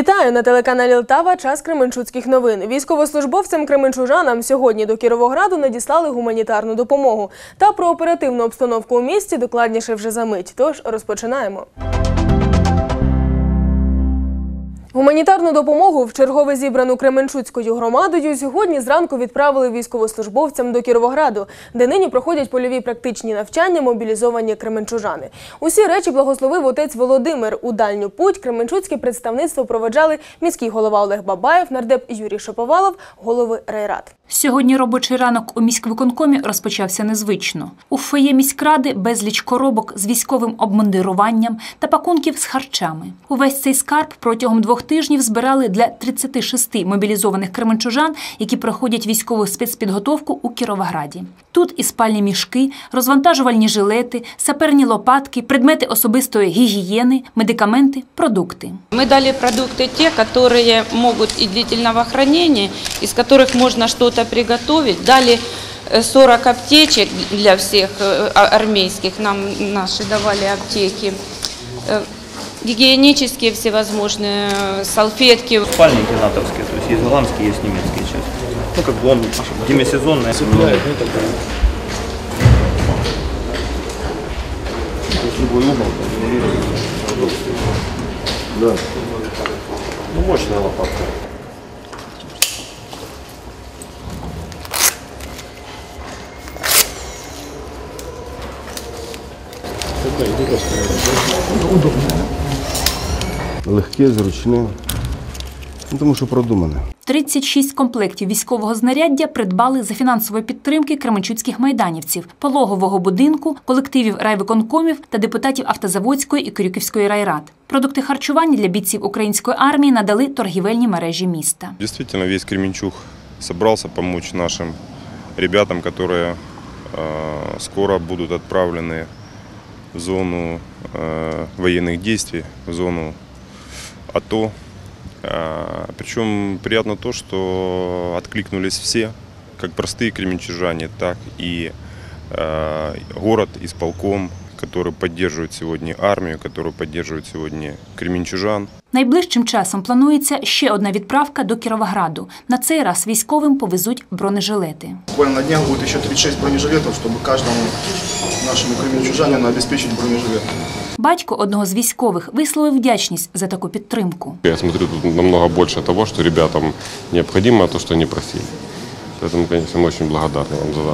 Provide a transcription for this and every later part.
Вітаю на телеканалі Лтава. Час Кременчуцьких новин. Військовослужбовцям Кременчужанам сьогодні до Кіровограду надіслали гуманітарну допомогу. Та про оперативну обстановку у місті докладніше вже за мить. Тож розпочинаємо. Гуманітарну допомогу в чергове зібрану Кременчуцькою громадою сьогодні зранку відправили військовослужбовцям до Кіровограду, де нині проходять польові практичні навчання мобілізовані кременчужани. Усі речі благословив отець Володимир. У дальню путь Кременчуцьке представництво проведжали міський голова Олег Бабаєв, нардеп Юрій Шаповалов, голови райрад. Сьогодні робочий ранок у міськвиконкомі розпочався незвично. У фоє міськради безліч коробок з військовим обмундируванням та пакунків з харчами. Увесь цей скарб протягом двох тижнів збирали для 36 мобілізованих кременчужан, які проходять військову спецпідготовку у Кіровограді. Тут і спальні мішки, розвантажувальні жилети, саперні лопатки, предмети особистої гігієни, медикаменти, продукти. Мы дали продукты те, которые могут и длительного хранения, из которых можно что-то приготовить. Дали э, 40 аптечек для всех э, а- армейских, нам наши давали аптеки. Гигиенические всевозможные э, салфетки. спальники натовские, то есть есть голландские, есть немецкие сейчас. Ну, как бы он демисезонный. любой угол. Да. Ну, мощная лопатка. Легке, зручне. Ну, тому що продумане. 36 комплектів військового знаряддя придбали за фінансової підтримки кременчуцьких майданівців, пологового будинку, колективів райвиконкомів та депутатів Автозаводської і Крюківської райрад. Продукти харчування для бійців української армії надали торгівельні мережі міста. Действительно, весь Кременчуг собрался помочь нашим ребятам, которые э, скоро будут отправлены в зону э, военных действий, в зону АТО. Э, причем приятно то, что откликнулись все, как простые кременчужане, так и э, город, исполком, который поддерживает сегодня армию, который поддерживает сегодня кременчужан. Найближчим часом планується ще одна відправка до Кіровограду. На цей раз військовим повезуть бронежилети. Буквально на днях будет еще 36 бронежилетов, чтобы каждому нашему кременчужанину обеспечить бронежилет. Батько одного з військових висловив вдячність за таку підтримку. Я смотрю, тут намного больше того, что ребятам необходимо, а то, что они просили. Поэтому, конечно, мы очень благодарны вам за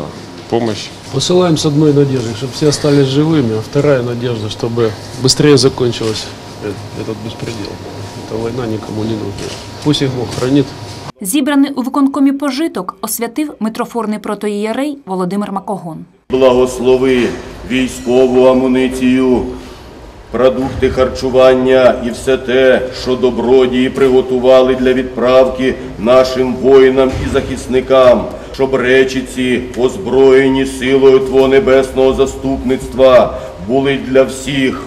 помощь. Посылаем с одной надеждой, чтобы все остались живыми, а вторая надежда, чтобы быстрее закончилась э- этот беспредел. Эта война никому не нужна. Пусть их Бог хранит. Зібраний у виконкомі пожиток освятив митрофорний протоїєрей Володимир Макогон. Благослови військову амуніцію, продукти харчування і все те, що добродії приготували для відправки нашим воїнам і захисникам, щоб речі ці, озброєні силою Твого небесного заступництва, були для всіх,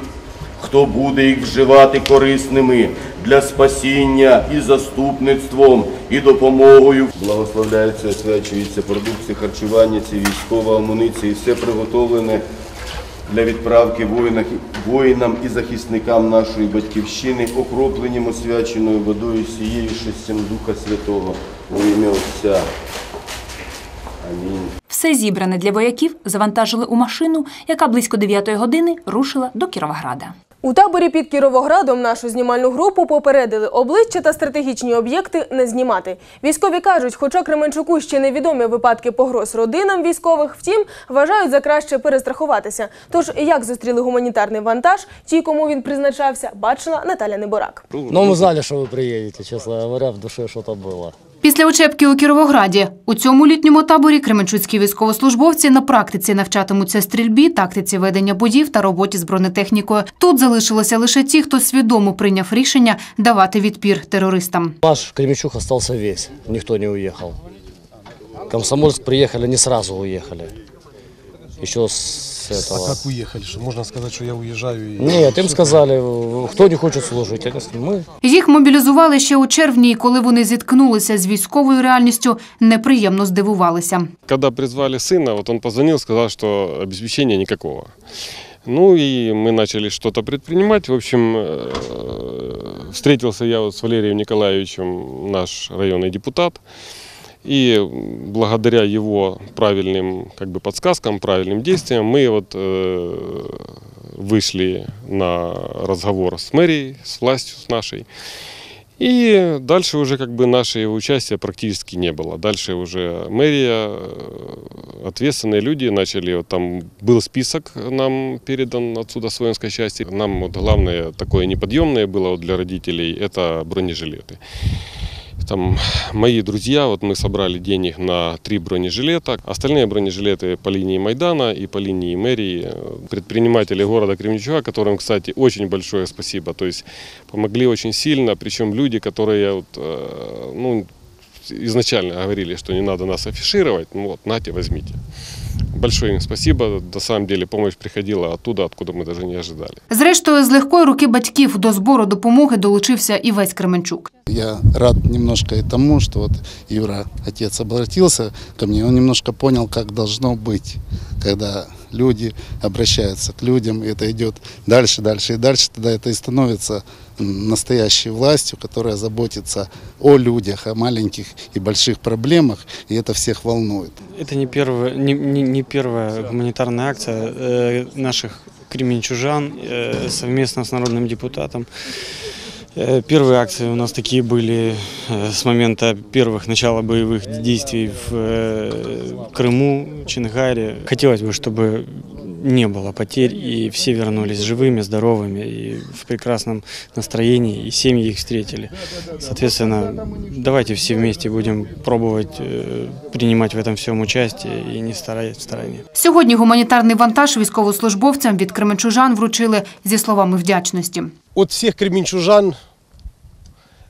хто буде їх вживати корисними для спасіння і заступництвом, і допомогою. Благословляється, освячується продукції харчування, ці військова амуніція, і все приготовлене для відправки воїнам і захисникам нашої батьківщини, окропленням освяченою водою сією шестям Духа Святого у ім'я Отця. Амінь. Все зібране для вояків завантажили у машину, яка близько 9 години рушила до Кіровограда. У таборі під Кіровоградом нашу знімальну групу попередили обличчя та стратегічні об'єкти не знімати. Військові кажуть, хоча Кременчуку ще невідомі випадки погроз родинам військових, втім вважають за краще перестрахуватися. Тож як зустріли гуманітарний вантаж, ті, кому він призначався, бачила Наталя Неборак. Но мы знали, что вы приедете, честно говоря, в душе что-то было. Після учебки у Кіровограді у цьому літньому таборі кременчуцькі військовослужбовці на практиці навчатимуться стрільбі, тактиці ведення боїв та роботі з бронетехнікою. Тут залишилося лише ті, хто свідомо прийняв рішення давати відпір терористам. Наш Кременчук залишився весь, ніхто не уїхав. Комсомольськ приїхали, не одразу уехали Еще с этого. А уехали? Что можно сказать, что я уезжаю? И... Нет, им сказали, кто не хочет служить. Они сказали, мы Їх мобілізували ще у червні, і коли вони зіткнулися з військовою реальністю, неприємно здивувалися. Когда призвали сына, вот он позвонил, сказал, что обеспечения никакого. Ну и мы начали что-то предпринимать. В общем, э, встретился я вот с Валерием Николаевичем, наш районный депутат. И благодаря его правильным как бы, подсказкам, правильным действиям мы вот э, вышли на разговор с мэрией, с властью с нашей. И дальше уже как бы нашего участия практически не было. Дальше уже мэрия, э, ответственные люди начали, вот там был список нам передан отсюда с воинской части. Нам вот главное такое неподъемное было вот для родителей, это бронежилеты. Там мои друзья, вот мы собрали денег на три бронежилета. Остальные бронежилеты по линии Майдана и по линии мэрии. э, Предприниматели города Кременчуга, которым, кстати, очень большое спасибо. То есть помогли очень сильно, причем люди, которые вот, э, ну, изначально говорили, что не надо нас афишировать, ну вот, нате, возьмите. Большое им спасибо. На самом деле помощь приходила оттуда, откуда мы даже не ожидали. Зрештою, з легкої руки батьків до збору допомоги долучився і весь Кременчук. Я рад немножко и тому, что вот Юра, отец, обратился ко мне, он немножко понял, как должно быть, когда люди обращаются к людям, и это идет дальше, дальше и дальше, тогда это и становится настоящей властью, которая заботится о людях, о маленьких и больших проблемах, и это всех волнует. Это не первая, не, не, не первая гуманитарная акция э, наших кременчужан э, совместно с народным депутатом. Э, Первые акции у нас такие были э, с момента первых начала боевых действий в э, Крыму, Чингаре. Хотелось бы, чтобы не было потерь, и все вернулись живыми, здоровыми и в прекрасном настроении, и семьи их встретили. Соответственно, давайте все вместе будем пробовать э, принимать в этом всем участие и не стоять в стороне. Сьогодні гуманітарний вантаж військовослужбовцям від кременчужан вручили зі словами вдячності. от всех кременчужан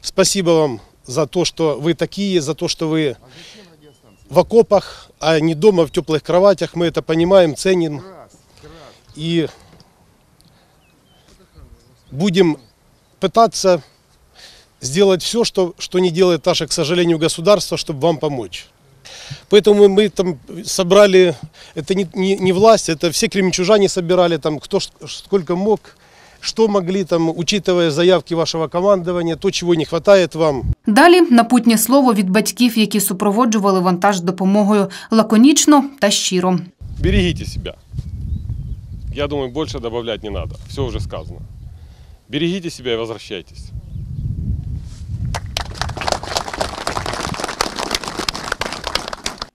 спасибо вам за то, что вы такие, за то, что вы в окопах, а не дома в теплых кроватях. Мы это понимаем, ценим. И будем пытаться сделать все, что, что не делает наше, к сожалению, государство, чтобы вам помочь. Поэтому мы там собрали, это не, не, не власть, это все кременчужане собирали, там кто ш- сколько мог, что могли, там, учитывая заявки вашего командования, то, чего не хватает вам. Далі напутнє слово від батьків, які супроводжували вантаж з допомогою лаконічно та щиро. Берегите себя. Я думаю, больше добавлять не надо. Все уже сказано. Берегите себя и возвращайтесь.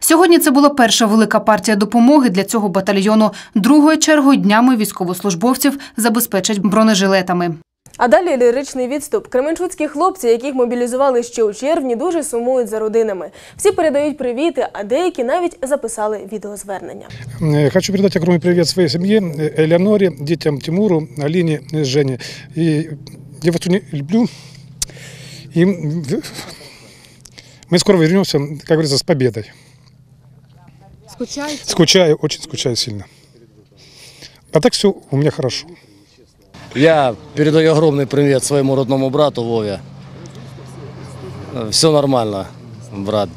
Сьогодні це була перша велика партія допомоги для цього батальйону. Другою чергою днями військовослужбовців забезпечать бронежилетами. А далі ліричний відступ. Кременчуцькі хлопці, яких мобілізували ще у червні, дуже сумують за родинами. Всі передають привіти, а деякі навіть записали відеозвернення. Э, Хочу передать огромный привет своей семье, э, Элеоноре, детям Тимуру, Алине, э, Жене. И я вас очень люблю. И м, в- мы скоро вернемся, как говорится, с победой. Скучаєте? Скучаю, очень скучаю сильно. А так все у меня хорошо. Я передаю огромный привет своему родному брату Вове. Все нормально, брат.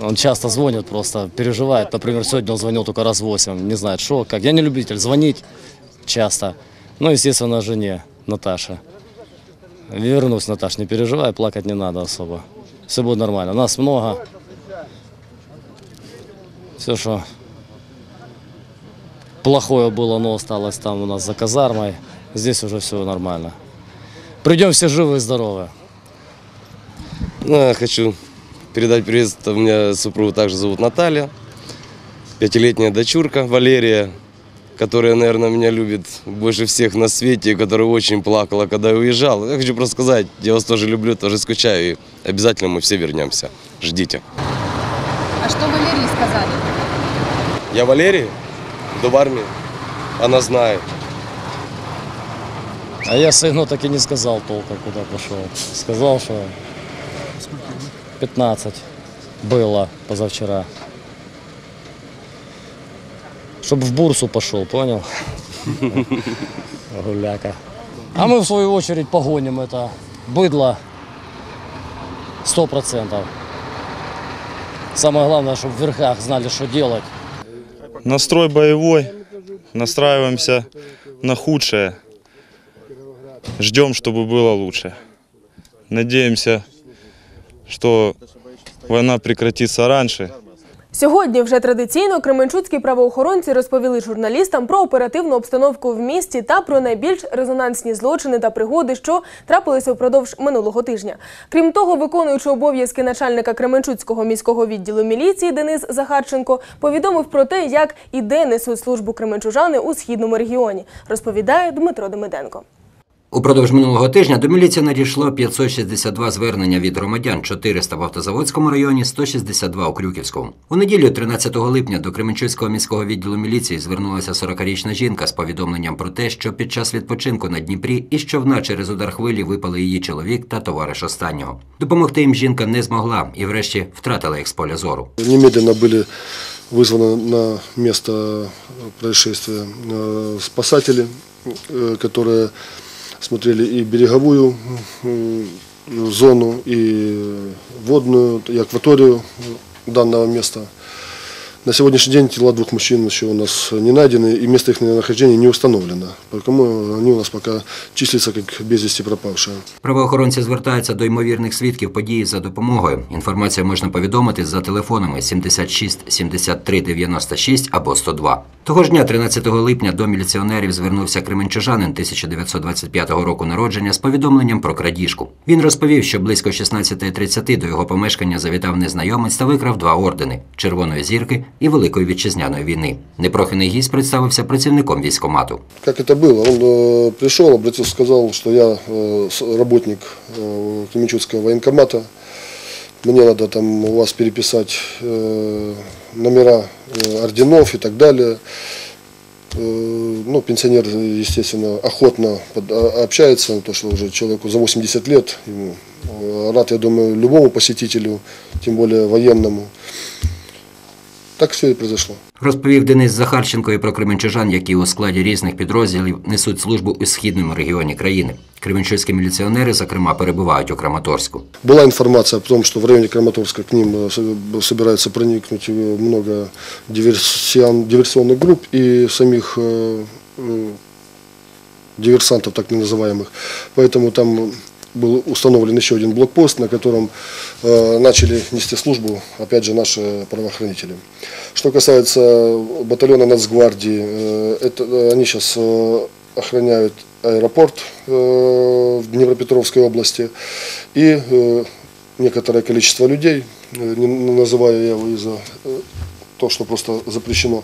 Он часто звонит, просто переживает. Например, сегодня он звонил только раз восемь, не знает, что, как. Я не любитель звонить часто. Ну, естественно, жене Наташе. Вернусь, Наташ, не переживай, плакать не надо особо. Все будет нормально. Нас много. Все, что плохое было, но осталось там у нас за казармой. Здесь уже все нормально. Придем все живы и здоровы. Ну, я хочу передать привет. У меня супругу также зовут Наталья. Пятилетняя дочурка Валерия, которая, наверное, меня любит больше всех на свете, которая очень плакала, когда я уезжал. Я хочу просто сказать, я вас тоже люблю, тоже скучаю. И обязательно мы все вернемся. Ждите. А що Валерії сказали? Я Валерий, до в армии. Она знает. А я сыну так и не сказал толком, куда пошел. Сказал, что 15 было позавчера. Чтоб в бурсу пошел, понял? Гуляка. А мы в свою очередь погоним это быдло сто процентов. Самое главное, чтобы в верхах знали, что делать. Настрой боевой, настраиваемся на худшее. Ждем, чтобы было лучше. Надеемся, что война прекратится раньше. Сьогодні вже традиційно кременчуцькі правоохоронці розповіли журналістам про оперативну обстановку в місті та про найбільш резонансні злочини та пригоди, що трапилися впродовж минулого тижня. Крім того, виконуючи обов'язки начальника Кременчуцького міського відділу міліції Денис Захарченко повідомив про те, як і де несуть службу кременчужани у східному регіоні. Розповідає Дмитро Демиденко. Упродовж минулого тижня до міліції надійшло 562 звернення від громадян, 400 в Автозаводському районі, 162 у Крюківському. У неділю, 13 липня, до Кременчуцького міського відділу міліції звернулася 40-річна жінка з повідомленням про те, що під час відпочинку на Дніпрі і щовна через удар хвилі випали її чоловік та товариш останнього. Допомогти їм жінка не змогла і, врешті, втратила їх з поля зору. Немедленно были вызваны на место происшествия э, спасатели, э, которые смотрели и береговую зону, и водную, и акваторию данного места. На сегодняшний день тела двух мужчин еще у нас не найдены, и место их нахождения не установлено. Поэтому они у нас пока числятся как без вести пропавшие. Правоохоронці звертаються до ймовірних свідків події за допомогою. Інформацію можна повідомити за телефонами 76 73 96 або 102. Того ж дня, 13 липня, до міліціонерів звернувся кременчужанин 1925 року народження з повідомленням про крадіжку. Він розповів, що близько 16.30 до його помешкання завітав незнайомець та викрав два ордени червоної зірки і Великої вітчизняної війни. Непроханий гість представився працівником військомату. Как это было? Он э, пришел, обратился, сказал, что я э, с- работник э, Кременчуцкого военкомата. Мне надо там у вас переписать э, номера э, орденов и так далее. Э, ну, пенсионер, естественно, охотно под- а- общается, то, что уже человеку за 80 лет. Ему, э, рад, я думаю, любому посетителю, тем более военному. Так все и произошло. Розповів Денис Захарченко і про кременчужан, які у складі різних підрозділів несуть службу у східному регіоні країни. Кременчуцькі міліціонери, зокрема, перебувають у Краматорську. Была информация о том, что в районе Краматорска к ним э, со- собирается проникнуть э, много диверсион- диверсионных групп и самих э, э, диверсантов, так называемых. Поэтому там был установлен еще один блокпост, на котором э, начали нести службу, опять же, наши правоохранители. Что касается батальона Нацгвардии, э, это, э, они сейчас э, охраняют аэропорт э, в Днепропетровской области и э, некоторое количество людей, не называю я его из-за то, что просто запрещено.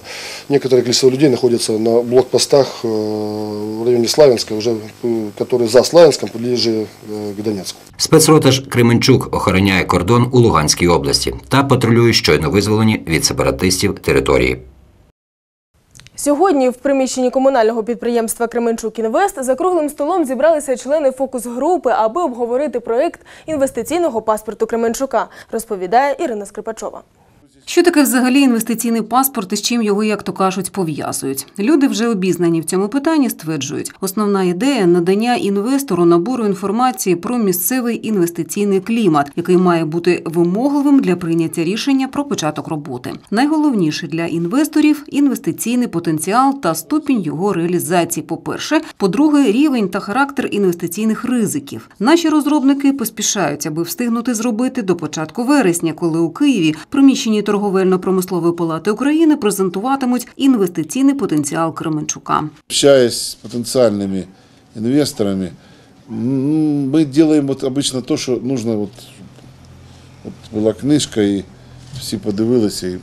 Некоторое количество людей находятся на блокпостах э, в районе Славянска, уже, э, которые за Славянском, ближе э, к Донецку. Спецрота ж Кременчук охороняє кордон у Луганській області та патрулює щойно визволені від сепаратистів території. Сьогодні в приміщенні комунального підприємства Кременчук Інвест за круглим столом зібралися члени фокус-групи, аби обговорити проект інвестиційного паспорту Кременчука, розповідає Ірина Скрипачова. Що таке взагалі інвестиційний паспорт і з чим його, як то кажуть, пов'язують? Люди вже обізнані в цьому питанні стверджують, основна ідея надання інвестору набору інформації про місцевий інвестиційний клімат, який має бути вимогливим для прийняття рішення про початок роботи. Найголовніше для інвесторів інвестиційний потенціал та ступінь його реалізації. По-перше, по-друге, рівень та характер інвестиційних ризиків. Наші розробники поспішають, аби встигнути зробити до початку вересня, коли у Києві в приміщенні торговельно-промислової палати України презентуватимуть інвестиційний потенціал Кременчука. Общаясь с потенциальными инвесторами, м, мы делаем вот обычно то, что нужно. Вот, вот была книжка, и все подивилися. И,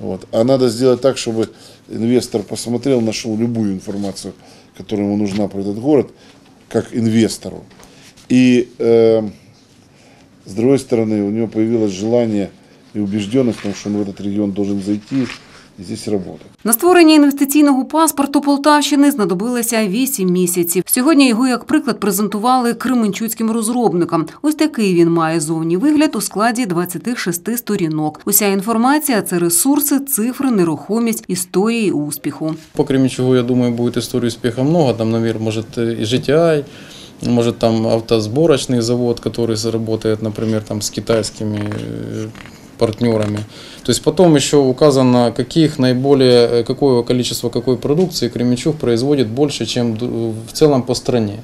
вот. А надо сделать так, чтобы инвестор посмотрел, нашел любую информацию, которая ему нужна про этот город, как инвестору. И э, с другой стороны, у него появилось желание и убежденность в том, что он в этот регион должен зайти и здесь работать. На створення інвестиційного паспорту Полтавщини знадобилося 8 місяців. Сьогодні його як приклад презентували кременчуцьким розробникам. Ось такий він має зовні вигляд у складі 26 сторінок. Уся інформація це ресурси, цифри, нерухомість, історії успіху. По Кременчугу, я думаю, будет историй успеха много. Там, наверное, может э, и GTI, может там автосборочный завод, который заработает, например, там с китайскими э, партнерами. То есть потом еще указано, каких наиболее, э, какое количество какой продукции Кременчуг производит больше, чем д- в целом по стране.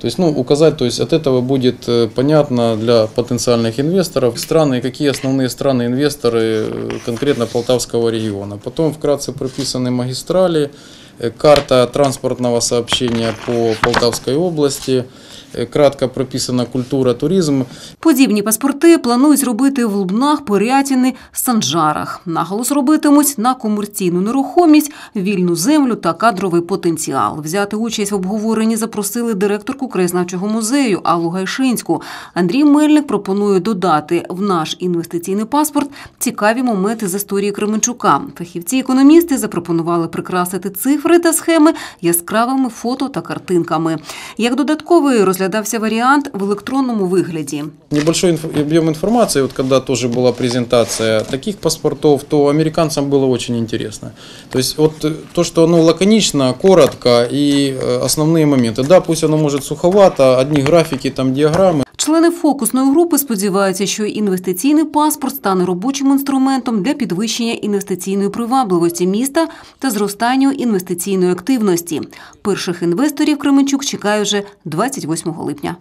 То есть, ну, указать, то есть от этого будет э, понятно для потенциальных инвесторов, страны, какие основные страны-инвесторы э, конкретно Полтавского региона. Потом вкратце прописаны магистрали, э, карта транспортного сообщения по Полтавской области, э, кратко прописана культура, туризм. Подібні паспорти планують зробити в Лубнах, Порятіни, Санжарах. Наголос робитимуть на комерційну нерухомість, вільну землю та кадровий потенціал. Взяти участь в обговоренні запросили директорку краєзнавчого музею Аллу Гайшинську. Андрій Мельник пропонує додати в наш інвестиційний паспорт цікаві моменти з історії Кременчука. Фахівці-економісти запропонували прикрасити цифри та схеми яскравими фото та картинками. Як додатковий розглядався варіант в електронному вигляді. Небольшой инф- объем информации, вот когда тоже была презентация таких паспортов, то американцам было очень интересно. То есть вот э, то, что оно лаконично, коротко и э, основные моменты. Да, пусть оно может суховато, одни графики, там диаграммы. Члени фокусної групи сподіваються, що інвестиційний паспорт стане робочим інструментом для підвищення інвестиційної привабливості міста та зростання інвестиційної активності. Перших інвесторів Кременчук чекає вже 28 липня.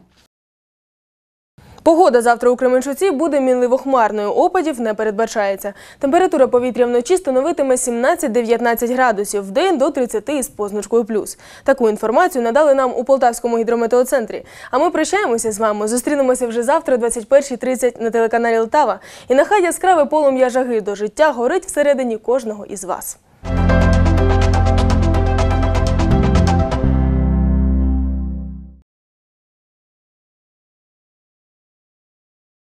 Погода завтра у Кременчуці буде мінливо-хмарною. Опадів не передбачається. Температура повітря вночі становитиме 17-19 градусів, вдень до 30 із позначкою плюс. Таку інформацію надали нам у Полтавському гідрометеоцентрі. А ми прощаємося з вами. Зустрінемося вже завтра, 21.30 на телеканалі Лтава. І нехай яскраве полум'я жаги до життя горить всередині кожного із вас.